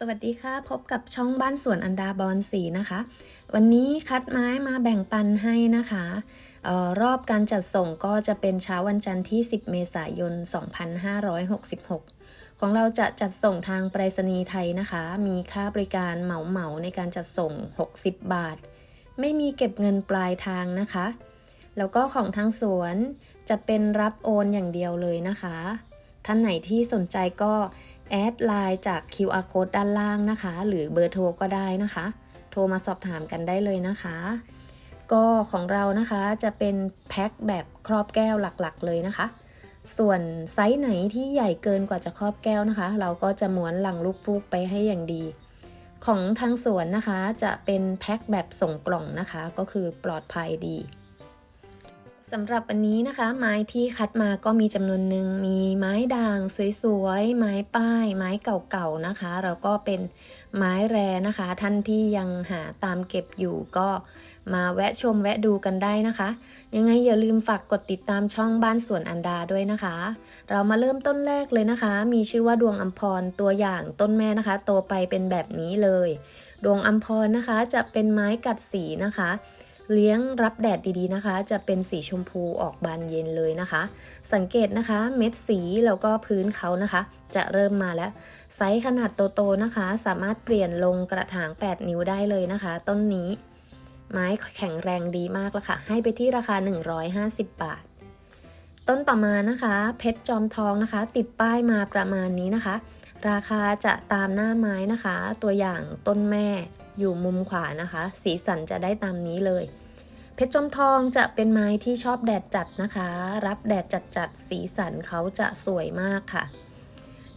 สวัสดีค่ะ พบกับช่องบ้านสวนอันดาบอนสีนะคะ วันนี้คัดไม้มาแบ่งปันให้นะคะออรอบการจัดส่งก็จะเป็นเช้าวันจันทร์ที่ 10 เมษายน 2566 ของเราจะจัดส่งทางไปรษณีย์ไทยนะคะ มีค่าบริการเหมาเหมาในการจัดส่ง 60 บาท ไม่มีเก็บเงินปลายทางนะคะ แล้วก็ของทางสวนจะเป็นรับโอนอย่างเดียวเลยนะคะ ท่านไหนที่สนใจก็ แอดไลน์จาก QR code ด้านล่างนะคะ หรือเบอร์โทรก็ได้นะคะ โทรมาสอบถามกันได้เลยนะคะ ก็ของเรานะคะจะเป็นแพ็คแบบครอบแก้วหลักๆ เลยนะคะ ส่วนไซส์ไหนที่ใหญ่เกินกว่าจะครอบแก้วนะคะ เราก็จะม้วนหลังลูกฟูกไปให้อย่างดี ของทางสวนนะคะจะเป็นแพ็คแบบส่งกล่องนะคะ ก็คือปลอดภัยดี สำหรับวันนี้นะคะ ไม้ที่คัดมาก็มีจำนวนหนึ่งมีไม้ด่างสวยๆ ไม้ป้าย ไม้เก่าๆนะคะ แล้วก็เป็นไม้แรนะคะ ท่านที่ยังหาตามเก็บอยู่ก็มาแวะชมแวะดูกันได้นะคะ ยังไงอย่าลืมฝากกดติดตามช่องบ้านสวนอันดาด้วยนะคะ เรามาเริ่มต้นแรกเลยนะคะ มีชื่อว่าดวงอัมพรตัวอย่างต้นแม่นะคะ โตไปเป็นแบบนี้เลย ดวงอัมพรนะคะจะเป็นไม้กัดสีนะคะ เลี้ยงรับแดดดีๆนะคะ จะเป็นสีชมพูออกบานเย็นเลยนะคะ สังเกตนะคะเม็ดสีแล้วก็พื้นเขานะคะ จะเริ่มมาแล้วไซส์ขนาดโตๆนะคะ สามารถเปลี่ยนลงกระถาง 8 นิ้วได้เลยนะคะ ต้นนี้ ไม้แข็งแรงดีมากแล้วค่ะ ให้ไปที่ราคา 150 บาท ต้นต่อมานะคะ เพชรจอมทองนะคะ ติดป้ายมาประมาณนี้นะคะ ราคาจะตามหน้าไม้นะคะ ตัวอย่างต้นแม่ อยู่มุมขวานะคะ สีสันจะได้ตามนี้เลย เพชรจอมทองจะเป็นไม้ที่ชอบแดดจัดนะคะ รับแดดจัดจัดสีสันเขาจะสวยมากค่ะ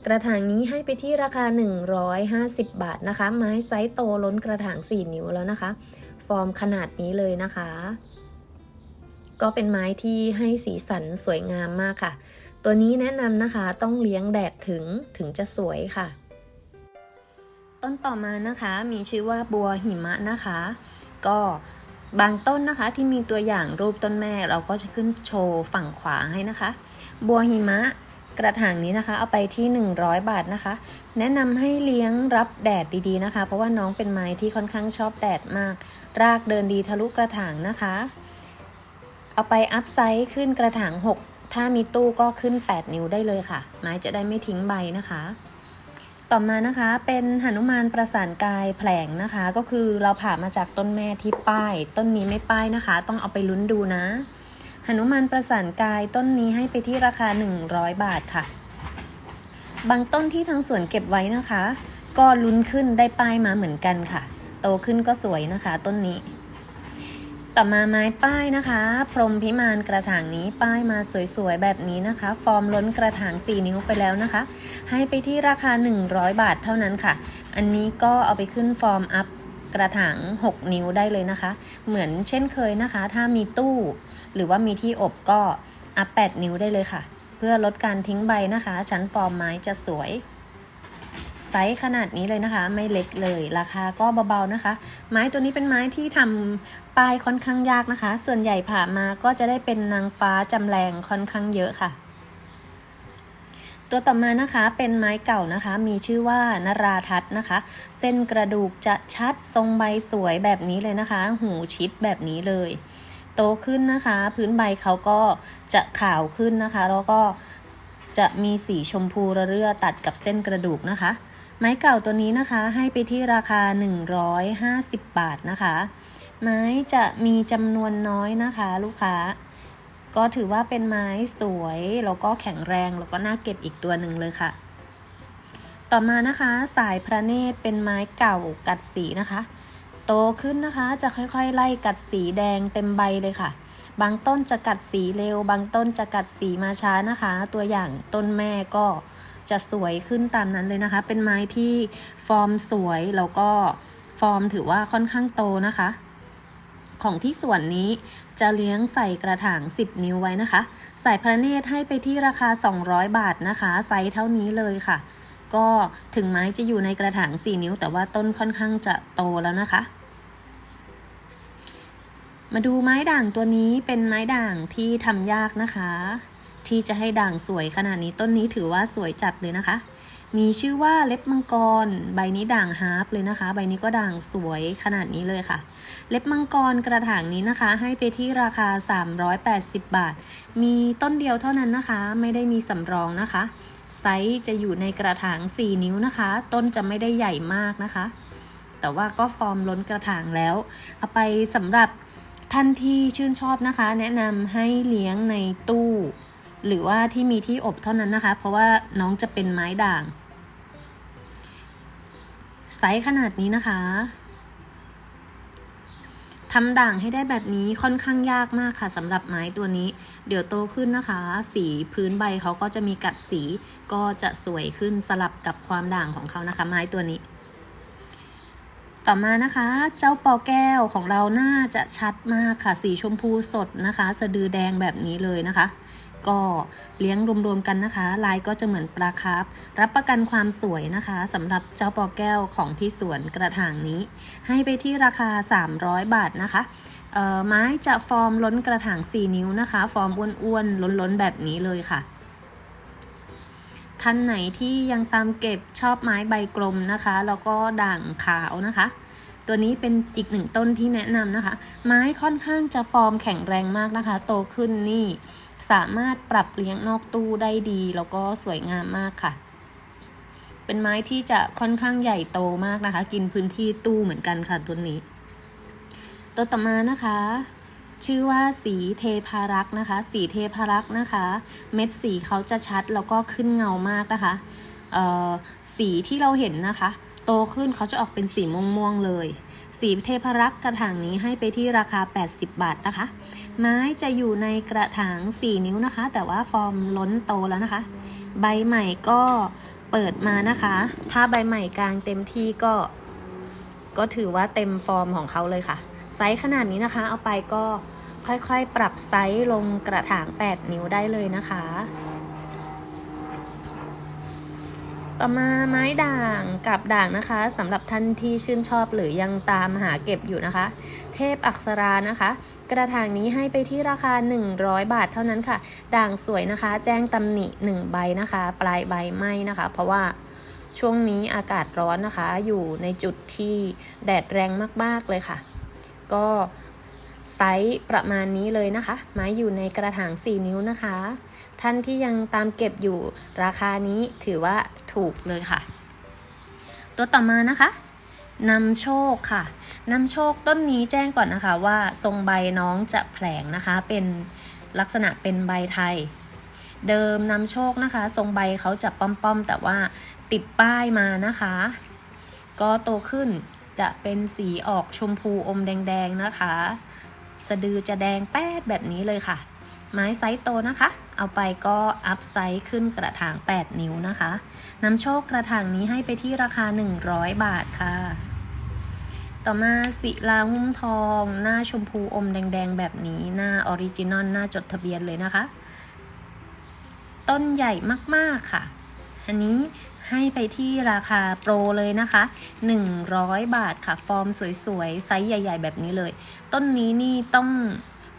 กระถางนี้ให้ไปที่ราคา 150 บาทนะคะ ไม้ไซส์โตล้นกระถาง 4 นิ้วแล้วนะคะ ฟอร์มขนาดนี้เลยนะคะ ก็เป็นไม้ที่ให้สีสันสวยงามมากค่ะ ตัวนี้แนะนำนะคะต้องเลี้ยงแดดถึงถึงจะสวยค่ะ ต้นต่อมานะคะมีชื่อว่าบัวหิมะนะคะ ก็บางต้นนะคะที่มีตัวอย่างรูปต้นแม่เราก็จะขึ้นโชว์ฝั่งขวาให้นะคะ บัวหิมะกระถางนี้นะคะเอาไปที่ 100 บาทนะคะ แนะนำให้เลี้ยงรับแดดดีๆนะคะ เพราะว่าน้องเป็นไม้ที่ค่อนข้างชอบแดดมาก รากเดินดีทะลุกระถางนะคะ เอาไปอัพไซส์ขึ้นกระถาง 6 ถ้ามีตู้ก็ขึ้น 8 นิ้วได้เลยค่ะ ไม้จะได้ไม่ทิ้งใบนะคะ ต่อมานะคะเป็นหนุมานประสานกายแผลงนะคะ ก็คือเราผ่ามาจากต้นแม่ที่ป้าย ต้นนี้ไม่ป้ายนะคะ ต้องเอาไปลุ้นดูนะหนุมานประสานกายต้นนี้ให้ไปที่ราคา 100 บาทค่ะ บางต้นที่ทางสวนเก็บไว้นะคะ ก็ลุ้นขึ้นได้ป้ายมาเหมือนกันค่ะ โตขึ้นก็สวยนะคะ ต้นนี้ ต่อมาไม้ป้ายนะคะ พรมพิมานกระถางนี้ป้ายมาสวยๆแบบนี้นะคะ ฟอร์มล้นกระถาง 4 นิ้วไปแล้วนะคะ ให้ไปที่ราคา 100 บาทเท่านั้นค่ะ อันนี้ก็เอาไปขึ้นฟอร์มอัพกระถาง 6 นิ้วได้เลยนะคะ เหมือนเช่นเคยนะคะ ถ้ามีตู้ หรือว่ามีที่อบก็อัพ 8 นิ้วได้เลยค่ะ เพื่อลดการทิ้งใบนะคะ ชั้นฟอร์มไม้จะสวย ไซส์ขนาดนี้เลยนะคะ ไม่เล็กเลย ราคาก็เบาๆนะคะ ไม้ตัวนี้เป็นไม้ที่ทำป้ายค่อนข้างยากนะคะ ส่วนใหญ่ผ่ามาก็จะได้เป็นนางฟ้าจำแรงค่อนข้างเยอะค่ะ ตัวต่อมานะคะเป็นไม้เก่านะคะ มีชื่อว่านราทัศนะคะ เส้นกระดูกจะชัดทรงใบสวยแบบนี้เลยนะคะ หูชิดแบบนี้เลย โตขึ้นนะคะ พื้นใบเขาก็จะขาวขึ้นนะคะ แล้วก็จะมีสีชมพูระเรื่อตัดกับเส้นกระดูกนะคะ ไม้เก่าตัวนี้นะคะให้ไปที่ราคา 150 บาทนะคะ ไม้จะมีจำนวนน้อยนะคะ ลูกค้า ก็ถือว่าเป็นไม้สวยแล้วก็แข็งแรงแล้วก็น่าเก็บอีกตัวหนึ่งเลยค่ะ ต่อมานะคะสายพระเนตรเป็นไม้เก่ากัดสีนะคะ โตขึ้นนะคะจะค่อยๆ ไล่กัดสีแดงเต็มใบเลยค่ะ บางต้นจะกัดสีเร็ว บางต้นจะกัดสีมาช้านะคะ ตัวอย่างต้นแม่ก็ จะสวยขึ้นตามนั้นเลยนะคะ เป็นไม้ที่ฟอร์มสวยแล้วก็ฟอร์มถือว่าค่อนข้างโตนะคะ ของที่ส่วนนี้จะเลี้ยงใส่กระถาง 10 นิ้วไว้นะคะ สายพระเนตรให้ไปที่ราคา 200 บาทนะคะ ไซส์เท่านี้เลยค่ะ ก็ถึงไม้จะอยู่ในกระถาง 4 นิ้ว แต่ว่าต้นค่อนข้างจะโตแล้วนะคะมาดูไม้ด่างตัวนี้เป็นไม้ด่างที่ทำยากนะคะ ที่จะให้ด่างสวยขนาดนี้ต้นนี้ถือว่าสวยจัดเลยนะคะ มีชื่อว่าเล็บมังกร ใบนี้ด่างฮาร์ปเลยนะคะ ใบนี้ก็ด่างสวยขนาดนี้เลยค่ะ เล็บมังกรกระถางนี้นะคะ ให้ไปที่ราคา 380 บาท มีต้นเดียวเท่านั้นนะคะ ไม่ได้มีสำรองนะคะ ไซส์จะอยู่ในกระถาง 4 นิ้วนะคะ ต้นจะไม่ได้ใหญ่มากนะคะ แต่ว่าก็ฟอร์มล้นกระถางแล้วเอาไปสำหรับท่านที่ชื่นชอบนะคะ แนะนำให้เลี้ยงในตู้ หรือว่าที่มีที่อบเท่านั้นนะคะ เพราะว่าน้องจะเป็นไม้ด่าง ไซส์ขนาดนี้นะคะทำด่างให้ได้แบบนี้ค่อนข้างยากมากค่ะสำหรับไม้ตัวนี้ เดี๋ยวโตขึ้นนะคะ สีพื้นใบเขาก็จะมีกัดสีก็จะสวยขึ้นสลับกับความด่างของเขานะคะ ไม้ตัวนี้ ต่อมานะคะ เจ้าปอแก้วของเราน่าจะชัดมากค่ะ สีชมพูสดนะคะ สะดือแดงแบบนี้เลยนะคะ ก็เลี้ยงรวมๆกันนะคะ ลายก็จะเหมือนปลาคาร์ฟรับประกันความสวยนะคะสำหรับเจ้าปอแก้วของที่สวนกระถางนี้ ให้ไปที่ราคา 300 บาทนะคะไม้จะฟอร์มล้นกระถาง 4 นิ้วนะคะ ฟอร์มอ้วนๆล้นๆแบบนี้เลยค่ะ ท่านไหนที่ยังตามเก็บชอบไม้ใบกลมนะคะ แล้วก็ด่างขาวนะคะ ตัวนี้เป็นอีกหนึ่งต้นที่แนะนำนะคะ ไม้ค่อนข้างจะฟอร์มแข็งแรงมากนะคะ โตขึ้นนี่ สามารถปรับเลี้ยงนอกตู้ได้ดี แล้วก็สวยงามมากค่ะ เป็นไม้ที่จะค่อนข้างใหญ่โตมากนะคะ กินพื้นที่ตู้เหมือนกันค่ะตัวนี้ ตัวต่อมานะคะ ชื่อว่าสีเทพารักษ์นะคะ สีเทพารักษ์นะคะ เม็ดสีเขาจะชัดแล้วก็ขึ้นเงามากนะคะสีที่เราเห็นนะคะ โตขึ้นเขาจะออกเป็นสีม่วงๆเลย สีเทพรักษ์กระถางนี้ให้ไปที่ราคา 80 บาทนะคะ ไม้จะอยู่ในกระถาง 4 นิ้วนะคะ แต่ว่าฟอร์มล้นโตแล้วนะคะ ใบใหม่ก็เปิดมานะคะ ถ้าใบใหม่กลางเต็มที่ก็ ก็ถือว่าเต็มฟอร์มของเขาเลยค่ะ ไซส์ขนาดนี้นะคะ เอาไปก็ค่อยๆ ปรับไซส์ลงกระถาง 8 นิ้วได้เลยนะคะ ต่อมาไม้ด่างกับด่างนะคะสำหรับท่านที่ชื่นชอบหรือยังตามหาเก็บอยู่นะคะ เทพอักษรานะคะ กระถางนี้ให้ไปที่ราคา 100 บาทเท่านั้นค่ะ ด่างสวยนะคะ แจ้งตำหนิ 1 ใบนะคะ ปลายใบไหมนะคะ เพราะว่าช่วงนี้อากาศร้อนนะคะ อยู่ในจุดที่แดดแรงมาก ๆ เลยค่ะ ก็ ไซส์ประมาณนี้เลยนะคะ ไม้อยู่ในกระถาง 4 นิ้วนะคะ ท่านที่ยังตามเก็บอยู่ราคานี้ถือว่าถูกเลยค่ะ ตัวต่อมานะคะนำโชคค่ะนำโชคต้นนี้แจ้งก่อนนะคะว่าทรงใบน้องจะแผลงนะคะ เป็นลักษณะเป็นใบไทย เดิมนำโชคนะคะ ทรงใบเขาจะป้อมๆ แต่ว่าติดป้ายมานะคะ ก็โตขึ้นจะเป็นสีออกชมพูอมแดงๆนะคะ สะดือจะแดงแป๊ดแบบนี้เลยค่ะ ไม้ไซส์โตนะคะ เอาไปก็อัพไซส์ขึ้นกระถาง 8 นิ้วนะคะนำโชคกระถางนี้ให้ไปที่ราคา 100 บาทค่ะ ต่อมาศิลาหุ้มทอง หน้าชมพูอมแดงๆ แบบนี้หน้าออริจินอลหน้าจดทะเบียนเลยนะคะ ต้นใหญ่มากๆค่ะ อันนี้ ให้ไปที่ราคาโปรเลยนะคะ 100 บาทค่ะ ฟอร์มสวยๆ ไซส์ใหญ่ ๆ แบบนี้เลย ต้นนี้นี่ต้อง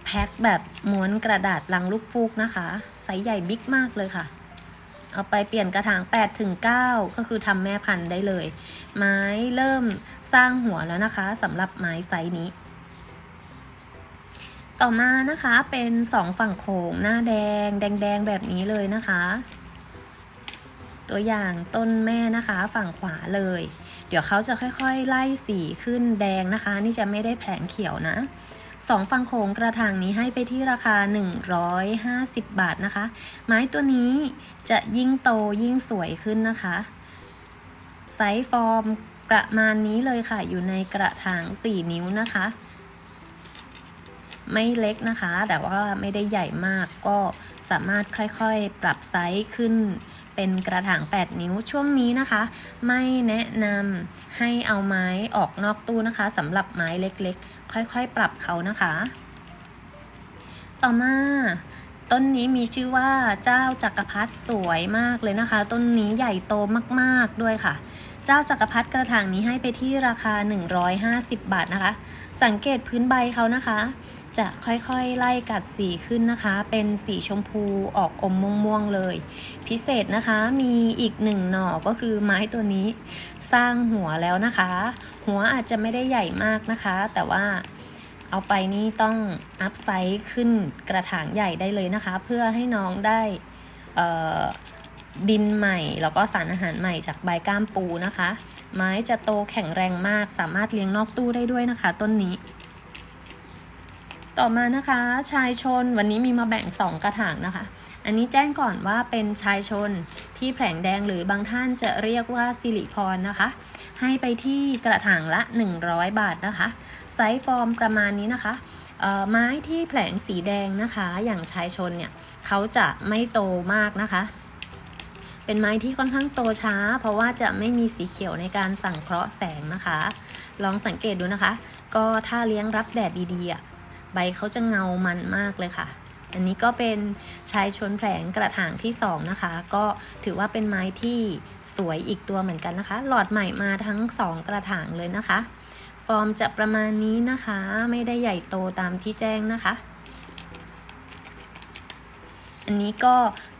แพ็คแบบม้วนกระดาษลังลูกฟูกนะคะ ไซส์ใหญ่บิ๊กมากเลยค่ะ เอาไปเปลี่ยนกระถาง8ถึง9ก็คือทำแม่พันธุ์ได้เลย ไม้เริ่มสร้างหัวแล้วนะคะสำหรับไม้ไซส์นี้ต่อมานะคะเป็นสองฝั่งโขงหน้าแดง แดง ๆ แบบนี้เลยนะคะ ตัวอย่างต้นแม่นะคะฝั่งขวาเลย เดี๋ยวเขาจะค่อยๆ ไล่สีขึ้นแดงนะคะ นี่จะไม่ได้แผงเขียวนะสองฝั่งโขงกระถางนี้ให้ไปที่ราคา 150 บาทนะคะ ไม้ตัวนี้จะยิ่งโตยิ่งสวยขึ้นนะคะไซส์ฟอร์มประมาณนี้เลยค่ะ อยู่ในกระถาง 4 นิ้วนะคะ ไม่เล็กนะคะ แต่ว่าไม่ได้ใหญ่มากก็สามารถค่อยๆ ปรับไซส์ขึ้น เป็นกระถาง 8 นิ้วช่วงนี้นะคะ ไม่แนะนำให้เอาไม้ออกนอกตู้นะคะสำหรับไม้เล็กๆ ค่อยๆ ปรับเขานะคะ ต่อมาต้นนี้มีชื่อว่าเจ้าจักรพรรดิสวยมากเลยนะคะ ต้นนี้ใหญ่โตมากๆด้วยค่ะ เจ้าจักรพรรดิกระถางนี้ให้ไปที่ราคา 150 บาทนะคะ สังเกตพื้นใบเขานะคะ จะค่อยๆ ไล่กัดสีขึ้นนะคะ เป็นสีชมพูออกอมม่วงๆเลย พิเศษนะคะมีอีกหนึ่งหน่อก็คือไม้ตัวนี้ สร้างหัวแล้วนะคะ หัวอาจจะไม่ได้ใหญ่มากนะคะ แต่ว่าเอาไปนี่ต้องอัพไซส์ขึ้นกระถางใหญ่ได้เลยนะคะ เพื่อให้น้องได้ดินใหม่ แล้วก็สารอาหารใหม่จากใบก้ามปูนะคะ ไม้จะโตแข็งแรงมาก สามารถเลี้ยงนอกตู้ได้ด้วยนะคะ ต้นนี้ ต่อมานะคะชายชนวันนี้มีมาแบ่ง 2 กระถางนะคะ อันนี้แจ้งก่อนว่าเป็นชายชนที่แผลงแดงหรือบางท่านจะเรียกว่าสิริพรนะคะ ให้ไปที่กระถางละ 100 บาทนะคะไซส์ฟอร์มประมาณนี้นะคะเอ่อไม้ที่แผลงสีแดงนะคะ อย่างชายชนเนี่ยเขาจะไม่โตมากนะคะ เป็นไม้ที่ค่อนข้างโตช้า เพราะว่าจะไม่มีสีเขียวในการสั่งเคราะห์แสงนะคะ ลองสังเกตดูนะคะ ก็ถ้าเลี้ยงรับแดดดีๆอะ ใบเขาจะเงามันมากเลยค่ะ อันนี้ก็เป็นชายชนแผลงกระถางที่สองนะคะ ก็ถือว่าเป็นไม้ที่สวยอีกตัวเหมือนกันนะคะ หลอดใหม่มาทั้งสองกระถางเลยนะคะ ฟอร์มจะประมาณนี้นะคะ ไม่ได้ใหญ่โตตามที่แจ้งนะคะอันนี้ก็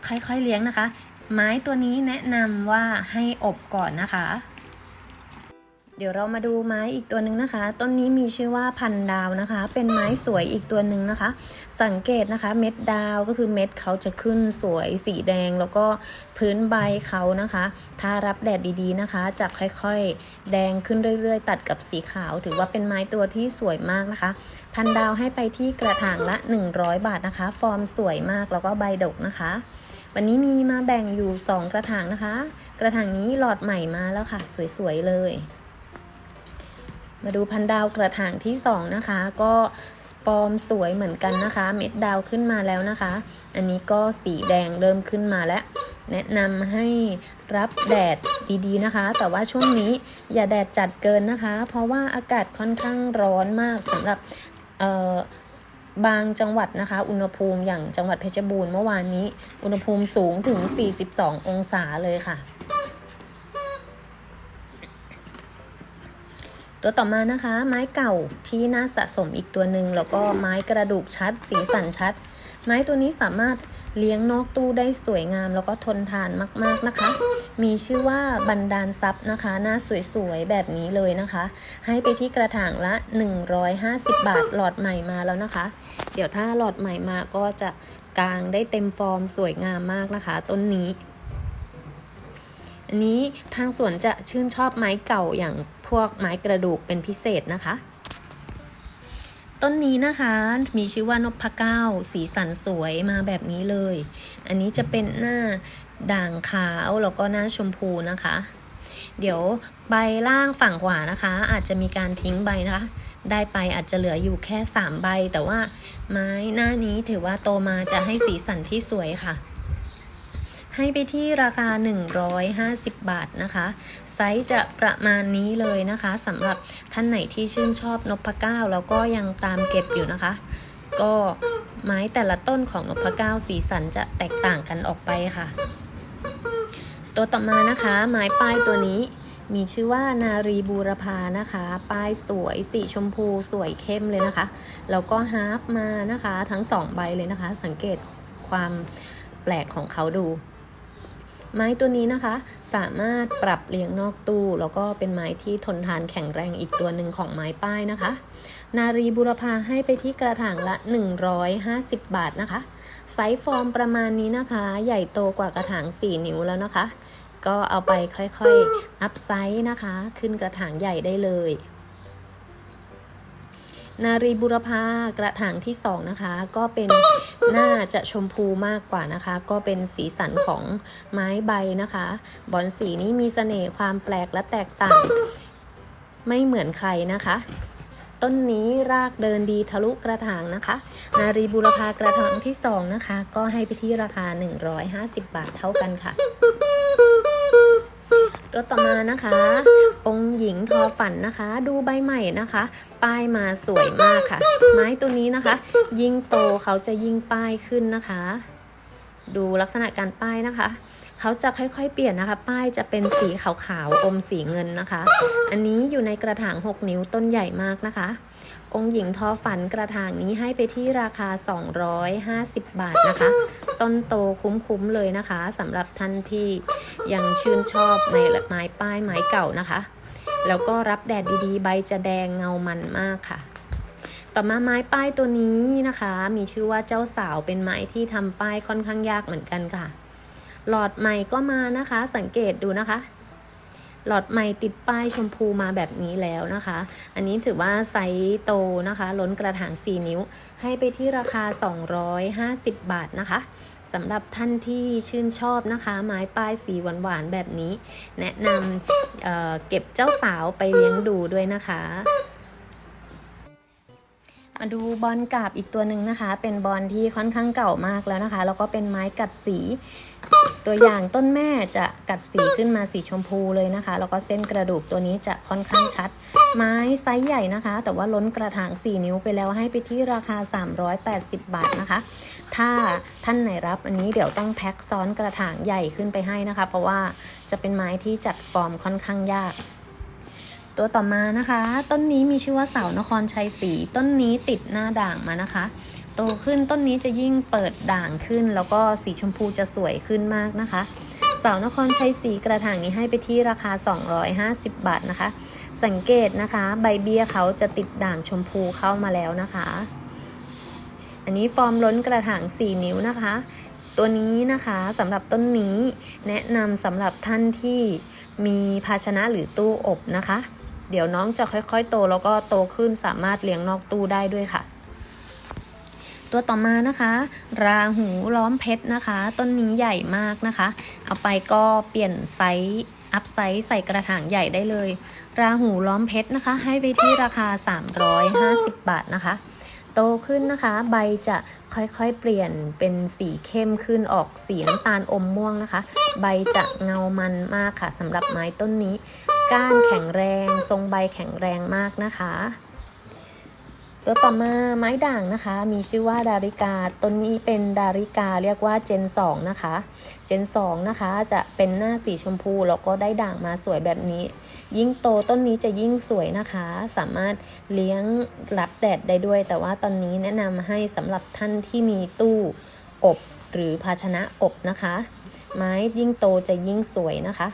ค่อยๆเลี้ยงนะคะ ไม้ตัวนี้แนะนำว่าให้อบก่อนนะคะ เดี๋ยวเรามาดูไม้อีกตัวหนึ่งนะคะ ต้นนี้มีชื่อว่าพันดาวนะคะ เป็นไม้สวยอีกตัวหนึ่งนะคะ สังเกตนะคะ เม็ดดาวก็คือเม็ดเขาจะขึ้นสวยสีแดง แล้วก็พื้นใบเขานะคะ ถ้ารับแดดดีๆนะคะ จะค่อยๆ แดงขึ้นเรื่อยๆ ตัดกับสีขาว ถือว่าเป็นไม้ตัวที่สวยมากนะคะ พันดาวให้ไปที่กระถางละ 100 บาทนะคะ ฟอร์มสวยมากแล้วก็ใบดกนะคะวันนี้มีมาแบ่งอยู่ 2 กระถางนะคะ กระถางนี้หลอดใหม่มาแล้วค่ะ สวยๆเลย มาดูพันดาวกระถางที่2นะคะ ก็ฟอร์มสวยเหมือนกันนะคะ เม็ดดาวขึ้นมาแล้วนะคะ อันนี้ก็สีแดงเริ่มขึ้นมาแล้ว แนะนำให้รับแดดดีๆนะคะ แต่ว่าช่วงนี้อย่าแดดจัดเกินนะคะ เพราะว่าอากาศค่อนข้างร้อนมากสำหรับเออบางจังหวัดนะคะ อุณหภูมิอย่างจังหวัดเพชรบูรณ์เมื่อวานนี้ อุณหภูมิสูงถึง 42 องศาเลยค่ะ ตัวต่อมานะคะ ไม้เก่าที่น่าสะสมอีกตัวหนึ่งแล้วก็ไม้กระดูกชัด สีสันชัด ไม้ตัวนี้สามารถเลี้ยงนอกตู้ได้สวยงาม แล้วก็ทนทานมาก ๆนะคะ มีชื่อว่าบันดาลซับนะคะ หน้าสวยๆ แบบนี้เลยนะคะ ให้ไปที่กระถางละ 150 บาทหลอดใหม่มาแล้วนะคะ เดี๋ยวถ้าหลอดใหม่มาก็จะกลางได้เต็มฟอร์มสวยงามมากนะคะ ต้นนี้ อันนี้ทางสวนจะชื่นชอบไม้เก่าอย่าง วกไม้กระดูกเป็นพิเศษนะคะ ต้นนี้นะคะมีชื่อว่านพเก้า สีสันสวยมาแบบนี้เลย อันนี้จะเป็นหน้าด่างขาวแล้วก็หน้าชมพูนะคะ เดี๋ยวใบล่างฝั่งขวานะคะ อาจจะมีการทิ้งใบนะคะ ได้ไปอาจจะเหลืออยู่แค่ 3 ใบ แต่ว่าไม้หน้านี้ถือว่าโตมาจะให้สีสันที่สวยค่ะ ให้ไปที่ราคา 150 บาทนะคะ ไซส์จะประมาณนี้เลยนะคะสำหรับท่านไหนที่ชื่นชอบนพเก้าแล้วก็ยังตามเก็บอยู่นะคะ ก็ไม้แต่ละต้นของนพเก้าสีสันจะแตกต่างกันออกไปค่ะ ตัวต่อมานะคะ ไม้ป้ายตัวนี้มีชื่อว่านารีบูรพานะคะ ป้ายสวยสีชมพูสวยเข้มเลยนะคะ แล้วก็ฮาร์ปมานะคะ ทั้งสองใบเลยนะคะ สังเกตความแปลกของเขาดู ไม้ตัวนี้นะคะ สามารถปรับเลี้ยงนอกตู้ แล้วก็เป็นไม้ที่ทนทานแข็งแรงอีกตัวหนึ่งของไม้ป้ายนะคะ นารีบุรพาให้ไปที่กระถางละ 150 บาทนะคะ ไซส์ฟอร์มประมาณนี้นะคะ ใหญ่โตกว่ากระถาง 4 นิ้วแล้วนะคะ ก็เอาไปค่อยๆ อัพไซส์นะคะ ขึ้นกระถางใหญ่ได้เลย นารีบุรพากระถางที่สองนะคะ ก็เป็นหน้าจะชมพูมากกว่านะคะ ก็เป็นสีสันของไม้ใบนะคะ บอนสีนี้มีเสน่ห์ความแปลกและแตกต่าง ไม่เหมือนใครนะคะต้นนี้รากเดินดีทะลุกระถางนะคะ นารีบุรพากระถางที่สองนะคะ ก็ให้ไปที่ราคา 150 บาทเท่ากันค่ะ ตัวต่อมานะคะ องค์หญิงทอฝันนะคะ ดูใบใหม่นะคะ ป้ายมาสวยมากค่ะ ไม้ตัวนี้นะคะ ยิ่งโตเขาจะยิ่งป้ายขึ้นนะคะ ดูลักษณะการป้ายนะคะเขาจะค่อยๆ เปลี่ยนนะคะ ป้ายจะเป็นสีขาวๆอมสีเงินนะคะ อันนี้อยู่ในกระถาง 6 นิ้วต้นใหญ่มากนะคะ องค์หญิงทอฝันกระถางนี้ให้ไปที่ราคา 250 บาทนะคะ ต้นโตคุ้มๆเลยนะคะสำหรับท่านที่ยังชื่นชอบในไม้ป้ายไม้เก่านะคะ แล้วก็รับแดดดีๆ ใบจะแดงเงามันมากค่ะ ต่อมาไม้ป้ายตัวนี้นะคะ มีชื่อว่าเจ้าสาวเป็นไม้ที่ทำป้ายค่อนข้างยากเหมือนกันค่ะ หลอดใหม่ก็มานะคะ สังเกตดูนะคะ หลอดใหม่ติดป้ายชมพูมาแบบนี้แล้วนะคะ อันนี้ถือว่าไซส์โตนะคะ ล้นกระถาง 4 นิ้ว ให้ไปที่ราคา 250 บาทนะคะสำหรับท่านที่ชื่นชอบนะคะ ไม้ป้ายสีหวานๆแบบนี้ แนะนำเเก็บเจ้าสาวไปเลี้ยงดูด้วยนะคะมาดูบอลกาบอีกตัวหนึ่งนะคะ เป็นบอลที่ค่อนข้างเก่ามากแล้วนะคะ แล้วก็เป็นไม้กัดสี ตัวอย่างต้นแม่จะกัดสีขึ้นมาสีชมพูเลยนะคะ แล้วก็เส้นกระดูกตัวนี้จะค่อนข้างชัด ไม้ไซส์ใหญ่นะคะ แต่ว่าล้นกระถาง 4 นิ้วไปแล้วให้ไปที่ราคา 380 บาทนะคะ ถ้าท่านไหนรับอันนี้เดี๋ยวต้องแพ็คซ้อนกระถางใหญ่ขึ้นไปให้นะคะ เพราะว่าจะเป็นไม้ที่จัดฟอร์มค่อนข้างยากตัวต่อมานะคะ ต้นนี้มีชื่อว่าเสานครชัยศรีต้นนี้ติดหน้าด่างมานะคะ โตขึ้นต้นนี้จะยิ่งเปิดด่างขึ้น แล้วก็สีชมพูจะสวยขึ้นมากนะคะเสานครชัยศรีกระถางนี้ให้ไปที่ราคา 250 บาทนะคะ สังเกตนะคะ ใบเบี้ยเขาจะติดด่างชมพูเข้ามาแล้วนะคะ อันนี้ฟอร์มล้นกระถาง 4 นิ้วนะคะ ตัวนี้นะคะสำหรับต้นนี้แนะนำสำหรับท่านที่มีภาชนะหรือตู้อบนะคะ เดี๋ยวน้องจะค่อยๆ โตแล้วก็โตขึ้นสามารถเลี้ยงนอกตู้ได้ด้วยค่ะ ตัวต่อมานะคะ ราหูล้อมเพชรนะคะ ต้นนี้ใหญ่มากนะคะ เอาไปก็เปลี่ยนไซส์อัพไซส์ใส่กระถางใหญ่ได้เลย ราหูล้อมเพชรนะคะ ให้ไปที่ราคา 350 บาทนะคะ โตขึ้นนะคะ ใบจะค่อยๆเปลี่ยนเป็นสีเข้มขึ้นออกสีน้ำตาลอมม่วงนะคะ ใบจะเงามันมากค่ะสำหรับไม้ต้นนี้ ก้านแข็งแรง ทรงใบแข็งแรงมากนะคะ ตัวต่อมาไม้ด่างนะคะ มีชื่อว่าดาริกาต้นนี้เป็นดาริกาเรียกว่าเจน 2 นะคะ เจน 2 นะคะ จะเป็นหน้าสีชมพูแล้วก็ได้ด่างมาสวยแบบนี้ ยิ่งโตต้นนี้จะยิ่งสวยนะคะ สามารถเลี้ยงรับแดดได้ด้วย แต่ว่าตอนนี้แนะนำให้สำหรับท่านที่มีตู้อบหรือภาชนะอบนะคะ ไม้ยิ่งโตจะยิ่งสวยนะคะ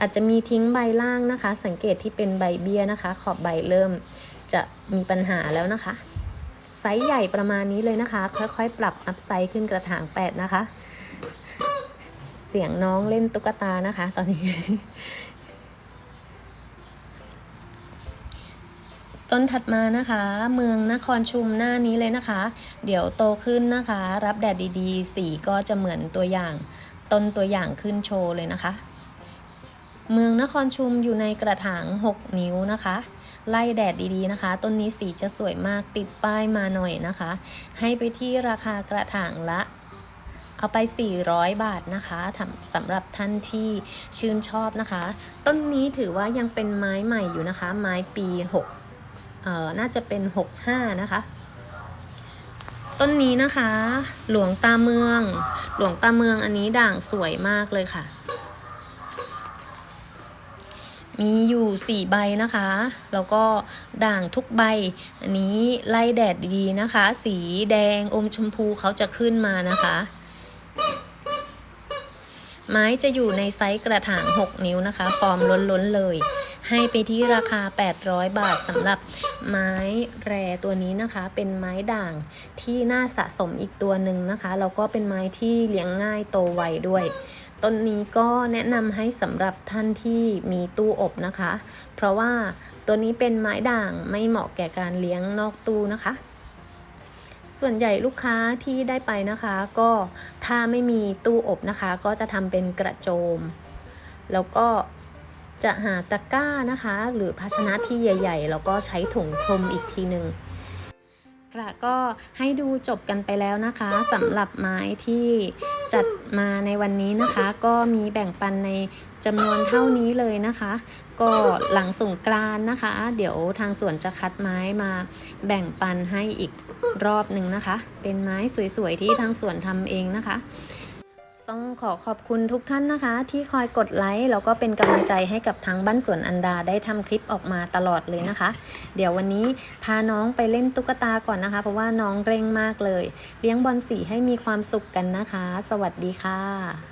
อาจจะมีทิ้งใบล่างนะคะ สังเกตที่เป็นใบเบี้ยนะคะ ขอบใบเริ่ม จะมีปัญหาแล้วนะคะ ไซส์ใหญ่ประมาณนี้เลยนะคะ ค่อยๆ ปรับอัพไซส์ขึ้นกระถางแปดนะคะ เสียงน้องเล่นตุ๊กตานะคะ ตอนนี้ ต้นถัดมานะคะ เมืองนครชุมหน้านี้เลยนะคะ เดี๋ยวโตขึ้นนะคะ รับแดดดีๆ สีก็จะเหมือนตัวอย่างต้นตัวอย่างขึ้นโชว์เลยนะคะ เมืองนครชุมอยู่ในกระถาง 6 นิ้วนะคะ ไล่แดดดีๆนะคะ ต้นนี้สีจะสวยมากติดป้ายมาหน่อยนะคะ ให้ไปที่ราคากระถางละเอาไป 400 บาทนะคะสำหรับท่านที่ชื่นชอบนะคะ ต้นนี้ถือว่ายังเป็นไม้ใหม่อยู่นะคะ ไม้ปี 6 เอ่อ น่าจะเป็น 65 นะคะ ต้นนี้นะคะ หลวงตาเมือง หลวงตาเมืองอันนี้ด่างสวยมากเลยค่ะ มีอยู่ 4 ใบนะคะ แล้วก็ด่างทุกใบ อันนี้ไล่แดดดีนะคะ สีแดงอมชมพูเขาจะขึ้นมานะคะ ไม้จะอยู่ในไซส์กระถาง 6 นิ้วนะคะ ฟอร์มล้นๆเลย ให้ไปที่ราคา 800 บาทสำหรับไม้แรตัวนี้นะคะ เป็นไม้ด่างที่น่าสะสมอีกตัวหนึ่งนะคะ แล้วก็เป็นไม้ที่เลี้ยงง่ายโตไวด้วย ต้นนี้ก็แนะนำให้สำหรับท่านที่มีตู้อบนะคะ เพราะว่าตัวนี้เป็นไม้ด่างไม่เหมาะแก่การเลี้ยงนอกตู้นะคะ ส่วนใหญ่ลูกค้าที่ได้ไปนะคะ ก็ถ้าไม่มีตู้อบนะคะ ก็จะทำเป็นกระโจม แล้วก็จะหาตะกร้านะคะ หรือภาชนะที่ใหญ่ ๆ แล้วก็ใช้ถุงคลุมอีกทีหนึ่ง ค่ะก็ให้ดูจบกันไปแล้วนะคะสำหรับไม้ที่จัดมาในวันนี้นะคะ ก็มีแบ่งปันในจำนวนเท่านี้เลยนะคะ ก็หลังสงกรานนะคะ เดี๋ยวทางสวนจะคัดไม้มาแบ่งปันให้อีกรอบหนึ่งนะคะ เป็นไม้สวยๆที่ทางสวนทำเองนะคะ ต้องขอขอบคุณทุกท่านนะคะ ที่คอยกดไลค์แล้วก็เป็นกำลังใจให้กับทางบ้านสวนอันดาได้ทำคลิปออกมาตลอดเลยนะคะ เดี๋ยววันนี้พาน้องไปเล่นตุ๊กตาก่อนนะคะ เพราะว่าน้องเร่งมากเลย เลี้ยงบอลสีให้มีความสุขกันนะคะ สวัสดีค่ะ